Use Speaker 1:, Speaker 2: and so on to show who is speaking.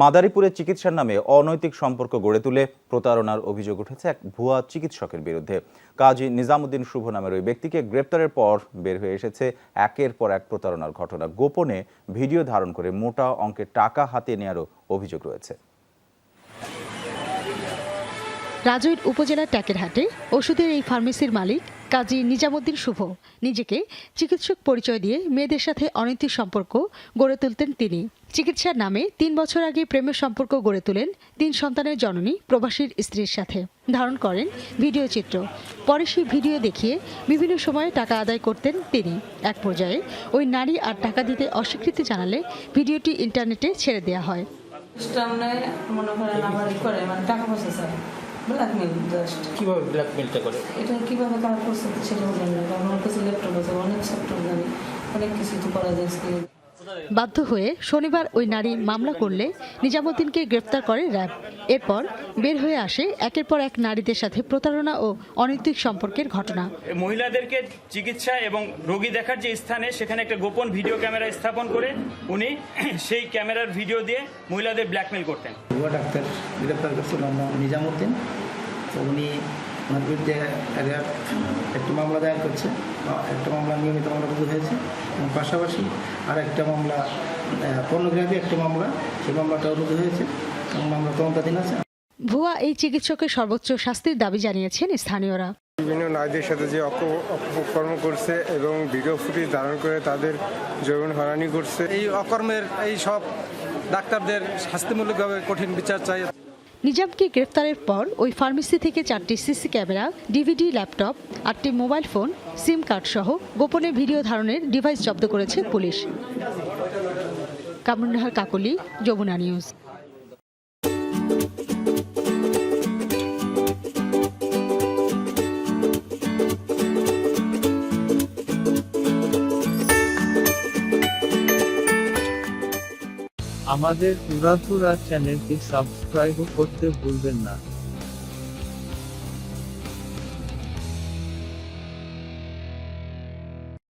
Speaker 1: মাদারীপুরে চিকিৎসার নামে অনৈতিক সম্পর্ক গড়ে তুলে প্রতারণার অভিযোগ উঠেছে এক ভুয়া চিকিৎসকের বিরুদ্ধে। কাজী নিজামুদ্দিন শুভ নামের ওই ব্যক্তিকে গ্রেপ্তারের পর বের হয়ে এসেছে একের পর এক প্রতারণার ঘটনা। গোপনে ভিডিও ধারণ করে মোটা অঙ্কের টাকা হাতিয়ে নেওয়ারও অভিযোগ রয়েছে।
Speaker 2: রাজৈর উপজেলার ট্যাকেরহাটে ওষুধের এই ফার্মেসির মালিক কাজী নিজামুদ্দিন শুভ। নিজেকে চিকিৎসক পরিচয় দিয়ে মেয়েদের সাথে অনৈতিক সম্পর্ক গড়ে তুলতেন তিনি। চিকিৎসার নামে তিন বছর আগে প্রেমের সম্পর্ক গড়ে তোলেন তিন সন্তানের জননী প্রবাসীর স্ত্রীর সাথে। ধারণ করেন ভিডিও চিত্র। পরে সেই ভিডিও দেখিয়ে বিভিন্ন সময়ে টাকা আদায় করতেন তিনি। এক পর্যায়ে ওই নারী আর টাকা দিতে অস্বীকৃতি জানালে ভিডিওটি ইন্টারনেটে ছেড়ে দেওয়া হয়।
Speaker 3: মনে করেন করে মানে টাকা পয়সা ব্ল্যাকমেল জাস্ট
Speaker 4: কীভাবে ব্ল্যাকমেলটা করে
Speaker 3: এটা কীভাবে কার করছে সেটা বলেন না কারণ আমার কাছে ল্যাপটপ আছে অনেক সফটওয়্যার জানি অনেক কিছু তো করা যায়।
Speaker 2: বাধ্য হয়ে শনিবার ওই নারী মামলা করলে নিজামুদ্দিনকে গ্রেপ্তার করে র্যাব। এরপর বের হয়ে আসে একের পর এক নারীদের সাথে প্রতারণা ও অনৈতিক সম্পর্কের ঘটনা।
Speaker 5: মহিলাদেরকে চিকিৎসা এবং রোগী দেখার যে স্থানে সেখানে একটা গোপন ভিডিও ক্যামেরা স্থাপন করে উনি সেই ক্যামেরার ভিডিও দিয়ে মহিলাদের ব্ল্যাকমেল করতেন।
Speaker 4: ডাক্তার গ্রেপ্তার করছিল নিজামুদ্দিন। উনি ওনার বিরুদ্ধে একটি মামলা দায়ের করছে একটা মামলা নিয়মিত মামলা রুজু হয়েছে এবং পাশাপাশি আর একটা মামলা পর্নোগ্রাফি একটা মামলা সেই মামলাটাও রুজু হয়েছে এবং মামলা তদন্তাধীন আছে।
Speaker 2: ভুয়া এই চিকিৎসকের সর্বোচ্চ শাস্তির দাবি জানিয়েছেন স্থানীয়রা।
Speaker 6: বিভিন্ন নারীদের সাথে যে অপ- অপকর্ম করছে এবং ভিডিও ফুটেজ ধারণ করে তাদের যৌন হয়রানি করছে।
Speaker 7: এই অকর্মের এই সব ডাক্তারদের শাস্তিমূলকভাবে কঠিন বিচার চাই।
Speaker 2: নিজামকে গ্রেফতারের পর ওই ফার্মেসি থেকে চারটি সিসি ক্যামেরা, ডিভিডি, ল্যাপটপ, আটটি মোবাইল ফোন, সিম কার্ড সহ গোপনে ভিডিও ধারণের ডিভাইস জব্দ করেছে পুলিশ। কামরুন্নাহার কাকলি, যমুনা নিউজ।
Speaker 8: আমাদের উড়াধুরা চ্যানেলটি সাবস্ক্রাইব করতে ভুলবেন না।